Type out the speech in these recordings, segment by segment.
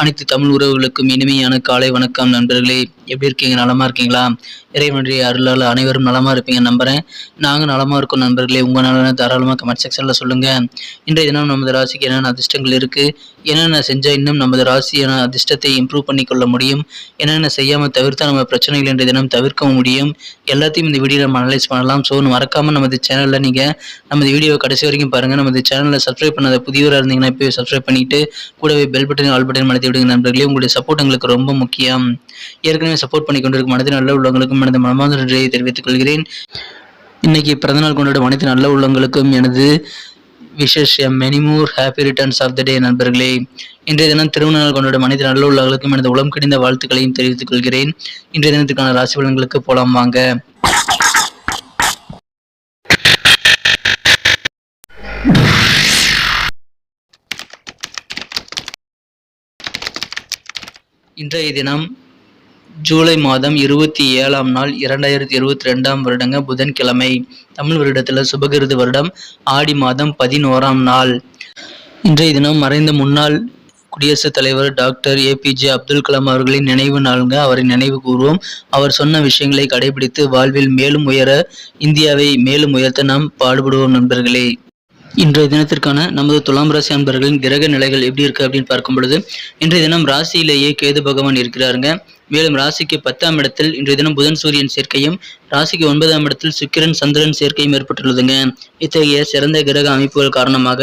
அனைத்து தமிழ் உறவுகளுக்கும் இனிமையான காலை வணக்கம் நண்பர்களே. எப்படி இருக்கீங்க? நலமா இருக்கீங்களா? இறைவனுடைய அருளால் அனைவரும் நலமா இருப்பீங்க நம்புறேன். நாங்கள் நலமா இருக்கோம் நண்பர்களே. உங்கள் நலனை தாராளமாக கமெண்ட் செக்ஷனில் சொல்லுங்கள் இன்றைய தினம் நமது ராசிக்கு என்னென்ன அதிர்ஷ்டங்கள் இருக்குது என்னென்ன செஞ்சால் இன்னும் நமது ராசியான அதிர்ஷ்டத்தை இம்ப்ரூவ் பண்ணிக்கொள்ள முடியும்? என்னென்ன செய்யாமல் தவிர்த்தால் நம்ம பிரச்சனைகள் இன்றைய தினம் தவிர்க்க முடியும்? எல்லாத்தையும் இந்த வீடியோ நம்ம அனலைஸ் பண்ணலாம். ஸோ மறக்காமல் நமது சேனலில் நீங்கள் நமது வீடியோ கடைசி வரைக்கும் பாருங்க. நமது சேனலில் சப்ஸ்கிரைப் பண்ணாத புதியவராக இருந்தீங்கன்னா இப்போ சப்ஸ்கிரைப் பண்ணிட்டு கூடவே பெல் பட்டன் ஆல் பட்டன் மனதை விடுங்க நண்பர்களே. உங்களுடைய சப்போர்ட் எங்களுக்கு ரொம்ப முக்கியம். ஏற்கனவே சப்போர்ட் பண்ணி கொண்டிருக்கும் மனதில் நல்ல உள்ளவங்களுக்கும் எனது மனமார்ந்த நன்றியை தெரிவித்துக் கொள்கிறேன். இன்னைக்கு பிறந்தநாள் கொண்டாடும் அனைத்து நல்ல உள்ளவங்களுக்கும் எனது wishes a many more happy returns of the day நண்பர்களே. இன்றைய தினம் திருமண நாள் கொண்டாடும் அனைத்து நல்ல உள்ளவர்களுக்கும் எனது உளம் கிடிந்த வாழ்த்துக்களையும் தெரிவித்துக் கொள்கிறேன். இன்றைய தினத்துக்கான ராசி பலன்களுக்கு போலாம் வாங்க. இன்றைய தினம் ஜூலை மாதம் இருபத்தி ஏழாம் நாள் இரண்டாயிரத்தி இருபத்தி ரெண்டாம் வருடங்க புதன்கிழமை. தமிழ் வருடத்தில் சுபகிருது வருடம் ஆடி மாதம் பதினோராம் நாள். இன்றைய தினம் மறைந்த முன்னாள் குடியரசுத் தலைவர் டாக்டர் ஏபிஜே அப்துல் கலாம் அவர்களின் நினைவு நாளுங்க. அவரை நினைவு கூறுவோம். அவர் சொன்ன விஷயங்களை கடைபிடித்து வாழ்வில் மேலும் உயர இந்தியாவை மேலும் உயர்த்த நாம் பாடுபடுவோம் நண்பர்களே. இன்றைய தினத்திற்கான நமது துலாம் ராசி அன்பர்களின் கிரக நிலைகள் எப்படி இருக்கு அப்படின்னு பார்க்கும் பொழுது இன்றைய தினம் ராசியிலேயே கேது பகவான் இருக்கிறாருங்க. மேலும் ராசிக்கு பத்தாம் இடத்தில் இன்றைய தினம் புதன் சூரியன் சேர்க்கையும் ராசிக்கு ஒன்பதாம் இடத்தில் சுக்கிரன் சந்திரன் சேர்க்கையும் ஏற்பட்டுள்ளதுங்க. இத்தகைய சிறந்த கிரக அமைப்புகள் காரணமாக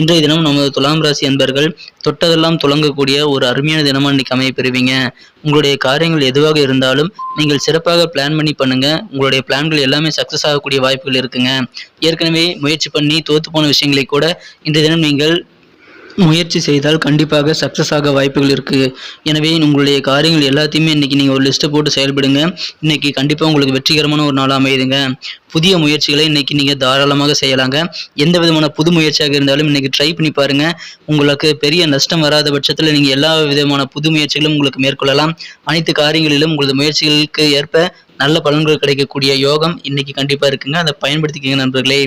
இன்றைய தினம் நமது துலாம் ராசி அன்பர்கள் தொட்டதெல்லாம் துளங்கக்கூடிய ஒரு அருமையான தினமாக இன்னைக்கு அமைய பெறுவீங்க. உங்களுடைய காரியங்கள் எதுவாக இருந்தாலும் நீங்கள் சிறப்பாக பிளான் பண்ணி பண்ணுங்க. உங்களுடைய பிளான்கள் எல்லாமே சக்சஸ் ஆகக்கூடிய வாய்ப்புகள் இருக்குங்க. ஏற்கனவே முயற்சி பண்ணி தோத்து போன விஷயங்களை கூட இன்றைய தினம் நீங்கள் முயற்சி செய்தால் கண்டிப்பாக சக்ஸஸ் ஆக வாய்ப்புகள் இருக்குது எனவே உங்களுடைய காரியங்கள் எல்லாத்தையுமே இன்றைக்கி நீங்கள் ஒரு லிஸ்ட்டு போட்டு செயல்படுங்க. இன்றைக்கி கண்டிப்பாக உங்களுக்கு வெற்றிகரமான ஒரு நாளாக அமையுதுங்க. புதிய முயற்சிகளை இன்றைக்கி நீங்கள் தாராளமாக செய்யலாங்க. எந்த விதமான புது முயற்சியாக இருந்தாலும் இன்றைக்கி ட்ரை பண்ணி பாருங்கள் உங்களுக்கு பெரிய நஷ்டம் வராத பட்சத்தில் நீங்கள் எல்லா விதமான புது முயற்சிகளும் உங்களுக்கு மேற்கொள்ளலாம். அனைத்து காரியங்களிலும் உங்களது முயற்சிகளுக்கு ஏற்ப நல்ல பலன்கள் கிடைக்கக்கூடிய யோகம் இன்னைக்கு கண்டிப்பாக இருக்குங்க. அதை பயன்படுத்திக்கங்க நண்பர்களே.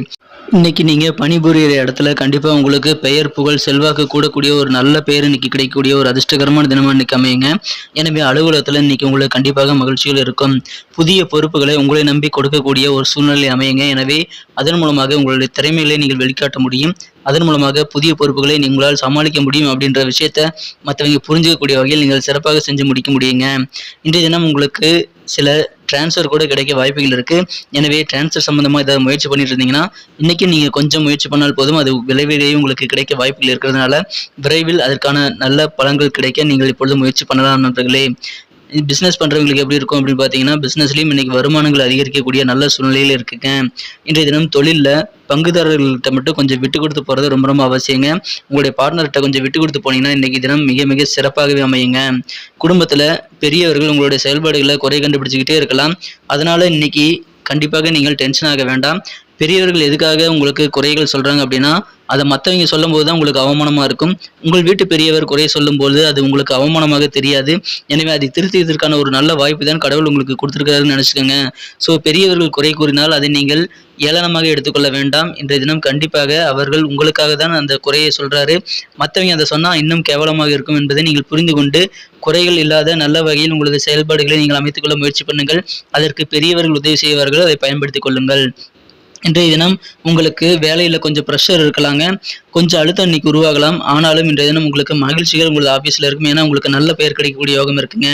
இன்னைக்கு நீங்கள் பணிபுரியிற இடத்துல கண்டிப்பாக உங்களுக்கு பெயர் புகழ் செல்வாக்கு கூடக்கூடிய ஒரு நல்ல பெயர் இன்னைக்கு கிடைக்கக்கூடிய ஒரு அதிர்ஷ்டகரமான தினமாக இன்னைக்கு அமையுங்க. எனவே அலுவலகத்தில் இன்னைக்கு உங்களுக்கு கண்டிப்பாக மகிழ்ச்சிகள் இருக்கும். புதிய பொறுப்புகளை உங்களை நம்பி கொடுக்கக்கூடிய ஒரு சூழ்நிலை அமையுங்க. எனவே அதன் மூலமாக உங்களுடைய திறமைகளை நீங்கள் வெளிக்காட்ட முடியும். அதன் மூலமாக புதிய பொறுப்புகளை உங்களால் சமாளிக்க முடியும் அப்படின்ற விஷயத்த மற்றவங்க புரிஞ்சுக்கக்கூடிய வகையில் நீங்கள் சிறப்பாக செஞ்சு முடிக்க முடியுங்க. இன்றைய தினம் உங்களுக்கு சில டிரான்ஸ்ஃபர் கூட கிடைக்க வாய்ப்புகள் இருக்குது எனவே டிரான்ஸ்ஃபர் சம்மந்தமாக ஏதாவது முயற்சி பண்ணிட்டு இருந்தீங்கன்னா இன்றைக்கி நீங்கள் கொஞ்சம் முயற்சி பண்ணால் போதும். அது விரைவிலேயே உங்களுக்கு கிடைக்க வாய்ப்புகள் இருக்கிறதுனால விரைவில் அதற்கான நல்ல பலன்கள் கிடைக்க நீங்கள் இப்பொழுது முயற்சி பண்ணலாம் நண்பர்களே. பிஸ்னஸ் பண்ணுறவங்களுக்கு எப்படி இருக்கும் அப்படின்னு பார்த்தீங்கன்னா பிஸ்னஸ்லேயும் இன்றைக்கி வருமானங்கள் அதிகரிக்கக்கூடிய நல்ல சூழ்நிலையில் இருக்குங்க இன்றைய தினம் தொழிலில் பங்குதாரர்கள்ட்ட மட்டும் கொஞ்சம் விட்டு கொடுத்து போகிறது ரொம்ப ரொம்ப அவசியங்க. உங்களுடைய பார்ட்னர்கிட்ட கொஞ்சம் விட்டு கொடுத்து போனீங்கன்னா இன்றைக்கி தினம் மிக மிக சிறப்பாகவே அமையுங்க. குடும்பத்தில் பெரியவர்கள் உங்களுடைய செயல்பாடுகளை குறை கண்டுபிடிச்சிக்கிட்டே இருக்கலாம். அதனால் இன்னைக்கு கண்டிப்பாக நீங்கள் டென்ஷன் ஆக வேண்டாம். பெரியவர்கள் எதுக்காக உங்களுக்கு குறைகள் சொல்கிறாங்க அப்படின்னா அதை மற்றவங்க சொல்லும்போது தான் உங்களுக்கு அவமானமாக இருக்கும். உங்கள் வீட்டு பெரியவர் குறை சொல்லும்போது அது உங்களுக்கு அவமானமாக தெரியாது. எனவே அதை திருத்தியதற்கான ஒரு நல்ல வாய்ப்பு தான் கடவுள் உங்களுக்கு கொடுத்துருக்காருன்னு நினச்சிக்கோங்க. ஸோ பெரியவர்கள் குறை கூறினால் அதை நீங்கள் ஏளனமாக எடுத்துக்கொள்ள வேண்டாம். இன்றைய தினம் கண்டிப்பாக அவர்கள் உங்களுக்காக தான் அந்த குறையை சொல்கிறாரு மற்றவங்க அதை சொன்னால் இன்னும் கேவலமாக இருக்கும் என்பதை நீங்கள் புரிந்து கொண்டு குறைகள் இல்லாத நல்ல வகையில் உங்களது செயல்பாடுகளை நீங்கள் அமைத்துக்கொள்ள முயற்சி பண்ணுங்கள். அதற்கு பெரியவர்கள் உதவி செய்வார்கள். அதை பயன்படுத்திக் கொள்ளுங்கள். இன்றைய தினம் உங்களுக்கு வேலையில் கொஞ்சம் ப்ரெஷர் இருக்கலாங்க. கொஞ்சம் அழுத்தம் இன்னைக்கு உருவாகலாம். ஆனாலும் இன்றைய தினம் உங்களுக்கு மகிழ்ச்சிகள் உங்களது ஆஃபீஸில் இருக்கும். ஏன்னா உங்களுக்கு நல்ல பெயர் கிடைக்கக்கூடிய யோகம் இருக்குங்க.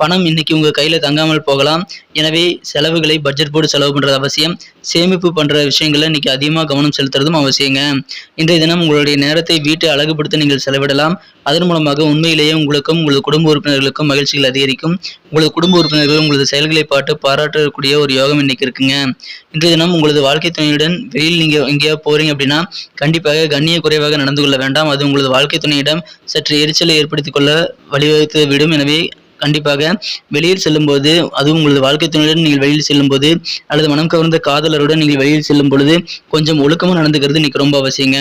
பணம் இன்னைக்கு உங்கள் கையில் தங்காமல் போகலாம். எனவே செலவுகளை பட்ஜெட் போட்டு செலவு பண்ணுறது அவசியம். சேமிப்பு பண்ணுற விஷயங்களில் இன்னைக்கு அதிகமாக கவனம் செலுத்துறதும் அவசியங்க. இன்றைய தினம் உங்களுடைய நேரத்தை வீட்டை அழகுபடுத்த நீங்கள் செலவிடலாம். அதன் மூலமாக உண்மையிலேயே உங்களுக்கும் உங்களது குடும்ப உறுப்பினர்களுக்கும் மகிழ்ச்சிகள் அதிகரிக்கும். உங்களது குடும்ப உறுப்பினர்கள் உங்களது செயல்களை பாட்டு பாராட்டக்கூடிய ஒரு யோகம் இன்னைக்கு இருக்குங்க. இன்றைய தினம் உங்களது வாழ்க்கை துணையுடன் வெளியில் நீங்கள் எங்கேயா போறீங்க அப்படின்னா கண்டிப்பாக கண்ணிய குறைவாக நடந்து கொள்ள வேண்டாம். அது உங்களது வாழ்க்கை துணையிடம் சற்று எரிச்சலை ஏற்படுத்திக் கொள்ள வழிவகுத்து விடும். எனவே கண்டிப்பாக வெளியில் செல்லும்போது அதுவும் உங்களது வாழ்க்கை துணையுடன் நீங்கள் வெளியில் செல்லும்போது அல்லது மனம் கவர்ந்த காதலருடன் நீங்கள் வெளியில் செல்லும் பொழுது கொஞ்சம் ஒழுக்கமாக நடந்துக்கிறது இன்னைக்கு ரொம்ப அவசியங்க.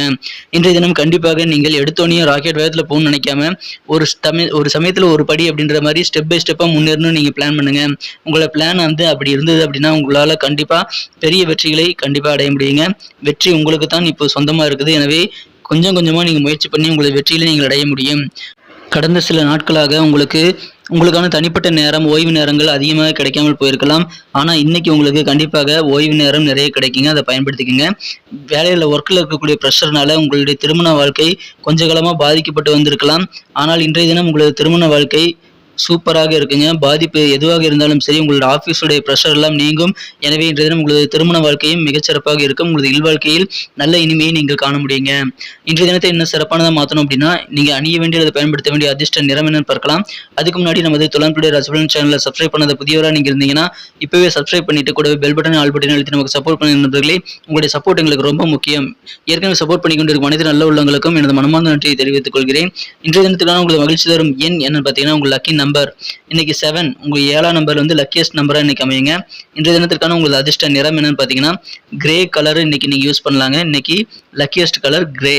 இன்றைய தினம் கண்டிப்பாக நீங்கள் எடுத்தோடனே ராக்கெட் வேகத்தில் போகணும்னு நினைக்காம ஒரு தமிழ் ஒரு சமயத்தில் ஒரு படி அப்படின்ற மாதிரி ஸ்டெப் பை ஸ்டெப்பாக முன்னேறணும்னு நீங்கள் பிளான் பண்ணுங்க. உங்களோட பிளான் வந்து அப்படி இருந்தது அப்படின்னா உங்களால் கண்டிப்பாக பெரிய வெற்றிகளை கண்டிப்பாக அடைய முடியுங்க. வெற்றி உங்களுக்கு தான் இப்போ சொந்தமாக இருக்குது. எனவே கொஞ்சம் கொஞ்சமாக நீங்கள் முயற்சி பண்ணி உங்களது வெற்றியில நீங்கள் அடைய முடியும். கடந்த சில நாட்களாக உங்களுக்கு உங்களுக்கான தனிப்பட்ட நேரம் ஓய்வு நேரங்கள் அதிகமாக கிடைக்காமல் போயிருக்கலாம். ஆனால் இன்னைக்கு உங்களுக்கு கண்டிப்பாக ஓய்வு நேரம் நிறைய கிடைக்குங்க. அதை பயன்படுத்திக்கங்க. வேலையில் ஒர்க்கில் இருக்கக்கூடிய ப்ரெஷர்னால உங்களுடைய திருமண வாழ்க்கை கொஞ்ச காலமாக பாதிக்கப்பட்டு வந்திருக்கலாம். ஆனால் இன்றைய தினம் உங்களது திருமண வாழ்க்கை சூப்பராக இருக்குங்க. பாதிப்பு எதுவாக இருந்தாலும் சரி உங்களோட ஆஃபீஸுடைய ப்ரெஷர் எல்லாம் நீங்கும். எனவே இன்றைய தினம் உங்களது திருமண வாழ்க்கையும் மிகச்சிறப்பாக இருக்கும். உங்களது இல்வாழ்க்கையில் நல்ல இனிமையை நீங்கள் காண முடியுங்க. இன்றைய தினத்தை இன்னும் சிறப்பானதாக மாற்றணும் அப்படின்னா நீங்கள் அணிய வேண்டிய அல்லது பயன்படுத்த வேண்டிய அதிர்ஷ்ட நிறம் என்னன்னு பார்க்கலாம். அதுக்கு முன்னாடி நமது துலான்புடைய ரசபலன் சேனலை சப்ஸ்கிரைப் பண்ணாத புதியவராக நீங்கள் இருந்தீங்கன்னா இப்போவே சப்ஸ்கிரைப் பண்ணிட்டு கூட பெல் பட்டன் ஆல் பட்டன் அழுத்தி நமக்கு சப்போர்ட் பண்ணி நண்பர்களே. உங்களுடைய சப்போர்ட் எங்களுக்கு ரொம்ப முக்கியம். ஏற்கனவே சப்போர்ட் பண்ணி கொண்டிருக்கும் அனைத்து நல்ல உள்ளவங்களுக்கும் எனது மனமார்ந்த நன்றியை தெரிவித்துக் கொள்கிறேன். இன்றைய தினத்துக்கான உங்களுக்கு மகிழ்ச்சி தரும் எண் என்னன்னு பார்த்தீங்கன்னா உங்கள் லக்கி நம்பர் இன்னைக்கு செவன் உங்க ஏழாம் நம்பர் வந்து லக்கியஸ்ட் நம்பராக இன்னைக்கு அமையுங்க. இன்றைய தினத்திற்கான உங்களுக்கு அதிர்ஷ்ட நிறம் என்னன்னு பார்த்தீங்கன்னா கிரே கலர் இன்னைக்கு நீங்க யூஸ் பண்ணலாங்க. இன்னைக்கு லக்கியஸ்ட் கலர் கிரே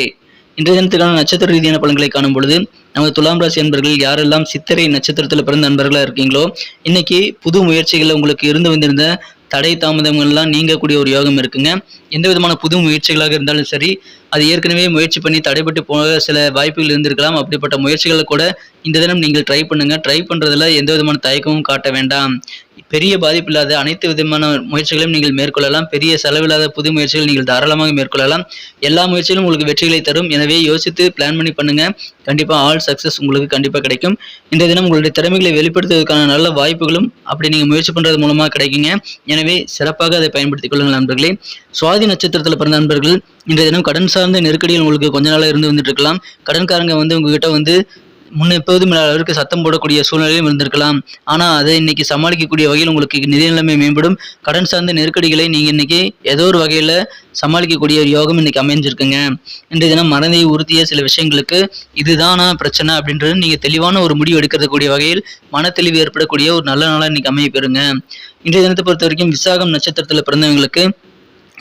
இன்றைய தினத்துக்கான நட்சத்திர ரீதியான பலன்களை காணும் பொழுது நமது துலாம் ராசி அன்பர்கள் யாரெல்லாம் சித்திரை நட்சத்திரத்தில் பிறந்த நண்பர்களாக இருக்கீங்களோ இன்னைக்கு புது முயற்சிகளில் உங்களுக்கு இருந்து வந்திருந்த தடை தாமதங்கள்லாம் நீங்கக்கூடிய ஒரு யோகம் இருக்குங்க. எந்த விதமான புது முயற்சிகளாக இருந்தாலும் சரி அது ஏற்கனவே முயற்சி பண்ணி தடைபட்டு போக சில வாய்ப்புகள் இருந்திருக்கலாம். அப்படிப்பட்ட முயற்சிகளை கூட இந்த தினம் நீங்கள் ட்ரை பண்ணுங்க. ட்ரை பண்றதுல எந்த விதமான தயக்கமும் காட்ட வேண்டாம். பெரிய பாதிப்பு இல்லாத அனைத்து விதமான முயற்சிகளையும் நீங்கள் மேற்கொள்ளலாம். பெரிய செலவில்லாத புது முயற்சிகள் நீங்கள் தாராளமாக மேற்கொள்ளலாம். எல்லா முயற்சிகளும் உங்களுக்கு வெற்றிகளை தரும். எனவே யோசித்து பிளான் பண்ணி பண்ணுங்க. கண்டிப்பா ஆல் சக்சஸ் உங்களுக்கு கண்டிப்பா கிடைக்கும். இந்த தினம் உங்களுடைய திறமைகளை வெளிப்படுத்துவதற்கான நல்ல வாய்ப்புகளும் அப்படி நீங்க முயற்சி பண்றது மூலமா கிடைக்குங்க. எனவே சிறப்பாக அதை பயன்படுத்திக் கொள்ளுங்கள் நண்பர்களே. சுவாதி நட்சத்திரத்தில் பிறந்த நண்பர்கள் இன்றைய தினம் கடன் சார்ந்த நெருக்கடியில் உங்களுக்கு கொஞ்ச நாளாக இருந்து வந்துட்டு இருக்கலாம் கடன்காரங்க வந்து உங்ககிட்ட வந்து முன்ன எப்போதும் இல்லாத அளவிற்கு சத்தம் போடக்கூடிய சூழ்நிலையும் இருந்திருக்கலாம். ஆனால் அதை இன்னைக்கு சமாளிக்கக்கூடிய வகையில் உங்களுக்கு நிதி நிலைமை மேம்படும். கடன் சார்ந்த நெருக்கடிகளை நீங்கள் இன்னைக்கு ஏதோ ஒரு வகையில் சமாளிக்கக்கூடிய ஒரு யோகம் இன்னைக்கு அமைஞ்சிருக்குங்க. இன்றைய தினம் மனதை உறுத்திய சில விஷயங்களுக்கு இதுதானா பிரச்சனை அப்படின்றது நீங்கள் தெளிவான ஒரு முடிவு எடுக்கிறதுக்கூடிய வகையில் மன தெளிவு ஏற்படக்கூடிய ஒரு நல்ல நாளாக இன்னைக்கு அமைய பெறுங்க. இன்றைய தினத்தை பொறுத்த வரைக்கும் விசாகம் நட்சத்திரத்தில் பிறந்தவங்களுக்கு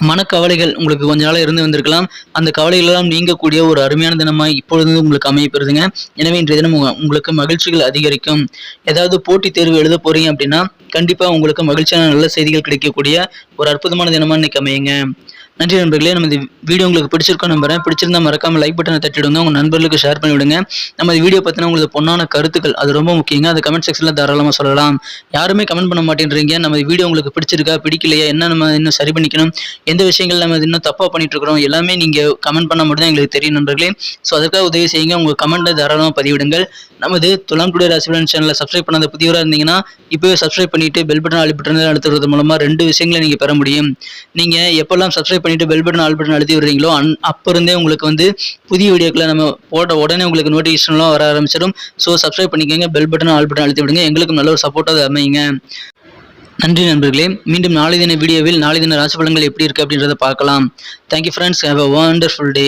மனக்கவலைகள் உங்களுக்கு கொஞ்ச நாளாக இருந்து வந்திருக்கலாம். அந்த கவலைகள் எல்லாம் நீங்கக்கூடிய ஒரு அருமையான தினமாக இப்பொழுது உங்களுக்கு அமையப்படுதுங்க எனவே இன்றைய தினம் உங்களுக்கு மகிழ்ச்சிகள் அதிகரிக்கும். ஏதாவது போட்டித் தேர்வு எழுத போறீங்க அப்படின்னா கண்டிப்பாக உங்களுக்கு மகிழ்ச்சியான நல்ல செய்திகள் கிடைக்கக்கூடிய ஒரு அற்புதமான தினமாக இன்னைக்கு அமையுங்க. நன்றி நண்பர்களே. நம்ம இந்த வீடியோ உங்களுக்கு பிடிச்சிருக்கோம் நம்புறேன். பிடிச்சிருந்தா மறக்காம லைக் பட்டனை தட்டிடுங்க. உங்கள் நண்பர்களுக்கு ஷேர் பண்ணிவிடுங்க. நம்ம இந்த வீடியோ பற்றின உங்களுக்கு பொண்ணான கருத்துக்கள் அது ரொம்ப முக்கியங்க. அது கமெண்ட் செக்ஷனில் தாராளமாக சொல்லலாம். யாருமே கமெண்ட் பண்ண மாட்டேன்றீங்க. நம்ம வீடியோ உங்களுக்கு பிடிச்சிருக்கா பிடிக்கலையா என்ன நம்ம இன்னும் சரி பண்ணிக்கணும் எந்த விஷயங்கள் நம்ம இன்னும் தப்பாக பண்ணிட்டு இருக்கிறோம் எல்லாமே நீங்கள் கமெண்ட் பண்ண மட்டும் தான் எங்களுக்கு தெரியும் நண்பர்களே. ஸோ அதுக்காக உதவி செய்யுங்க. உங்கள் கமெண்ட்டை தாராளமாக பதிவிடுங்கள். நமது துலாம் டுடே ராசிபலன் சேனலை சப்ஸ்கிரைப் பண்ணாத புதியவராக இருந்தீங்கன்னா இப்போவே சப்ஸ்கிரைப் பண்ணிட்டு பெல் பட்டன் ஆல் அழுத்துறது மூலமாக ரெண்டு விஷயங்களை நீங்கள் பெற முடியும். நீங்கள் எப்பெல்லாம் சப்ஸ்கிரைப் பண்ணிட்டு பெல் பட்டன் ஆல் பட்டன் அழுத்தி விடுறீங்களோ அன் அப்போ இருந்தே உங்களுக்கு வந்து புதிய வீடியோக்களை நம்ம போட்ட உடனே உங்களுக்கு நோட்டிஃபிகேஷன்லாம் வர ஆரம்பிச்சிடும். ஸோ சப்ஸ்கிரைப் பண்ணிக்கோங்க பெல் பட்டன் ஆல் பட்டன் அழுத்தி விடுங்க. எங்களுக்கும் நல்ல ஒரு சப்போர்ட்டாக அமையுங்க. நன்றி நண்பர்களே மீண்டும் நாளை தின வீடியோவில் நாளை தின ராசி பலன்கள் எப்படி இருக்கு அப்படின்றத பார்க்கலாம். Thank you friends have a wonderful day